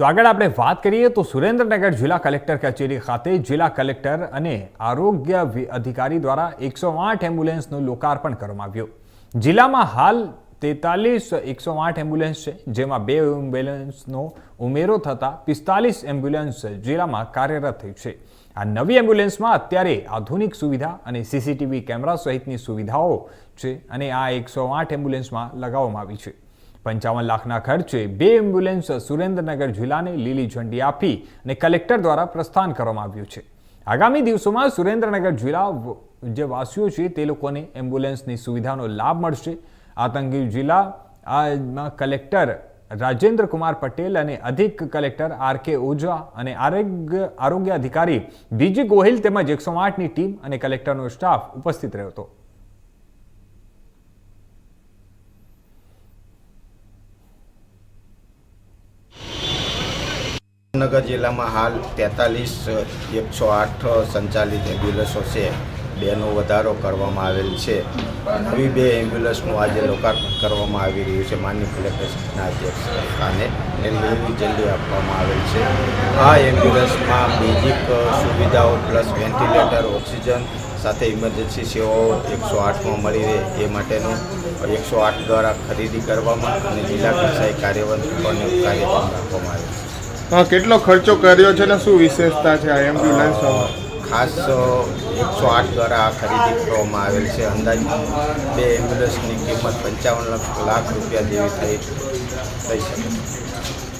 તો આગળ આપણે વાત કરીએ તો સુરેન્દ્રનગર જિલ્લા કલેક્ટર કચેરી ખાતે જિલ્લા કલેક્ટર અને આરોગ્ય અધિકારી દ્વારા એકસો આઠ એમ્બ્યુલન્સનું લોકાર્પણ કરવામાં આવ્યું. જિલ્લામાં હાલ તેતાલીસ એકસો આઠ એમ્બ્યુલન્સ છે, જેમાં બે એમ્બ્યુલન્સનો ઉમેરો થતાં પિસ્તાલીસ એમ્બ્યુલન્સ જિલ્લામાં કાર્યરત થઈ છે. આ નવી એમ્બ્યુલન્સમાં અત્યારે આધુનિક સુવિધા અને સીસીટીવી કેમેરા સહિતની સુવિધાઓ છે અને આ એકસો આઠ એમ્બ્યુલન્સમાં લગાવવામાં આવી છે. પંચાવન લાખના ખર્ચે બે એમ્બ્યુલન્સ સુરેન્દ્રનગર જિલ્લાને લીલી ઝંડી આપી અને કલેક્ટર દ્વારા પ્રસ્થાન કરવામાં આવ્યું છે. આગામી દિવસોમાં સુરેન્દ્રનગર જિલ્લા જે વાસીઓ છે, તે લોકોને એમ્બ્યુલન્સની સુવિધાનો લાભ મળશે. આતંકી જિલ્લા આમાં કલેક્ટર રાજેન્દ્ર કુમાર પટેલ અને અધિક કલેક્ટર આર કે ઓઝા અને આરોગ્ય આરોગ્ય અધિકારી બીજી ગોહિલ તેમજ એકસો આઠની ટીમ અને કલેક્ટરનો સ્ટાફ ઉપસ્થિત રહ્યો હતો. નગર જિલ્લામાં હાલ તેતાલીસ, એકસો આઠ સંચાલિત એમ્બ્યુલન્સો છે. બેનો વધારો કરવામાં આવેલ છે. નવી બે એમ્બ્યુલન્સનું આજે લોકાર્પણ કરવામાં આવી રહ્યું છે. માન્ય કલેક્ટરના અધ્યક્ષ સ્થાને એને લીલી જલ્દી આપવામાં આવેલ છે. આ એમ્બ્યુલન્સમાં બેઝિક સુવિધાઓ પ્લસ વેન્ટિલેટર, ઓક્સિજન સાથે ઇમરજન્સી સેવાઓ એકસો આઠમાં મળી રહે એ માટેનું એકસો આઠ દ્વારા ખરીદી કરવામાં અને જિલ્લા કક્ષાએ કાર્યવાહી પણ કાર્યક્રમ રાખવામાં આવે છે. હા, કેટલો ખર્ચો કર્યો છે ને શું વિશેષતા છે આ એમ્બ્યુલન્સ ખાસ એકસો આઠ દ્વારા આ ખરીદી કરવામાં આવેલ છે. અંદાજ બે એમ્બ્યુલન્સની કિંમત પંચાવન લાખ રૂપિયા જેવી થઈ થઈ શકે.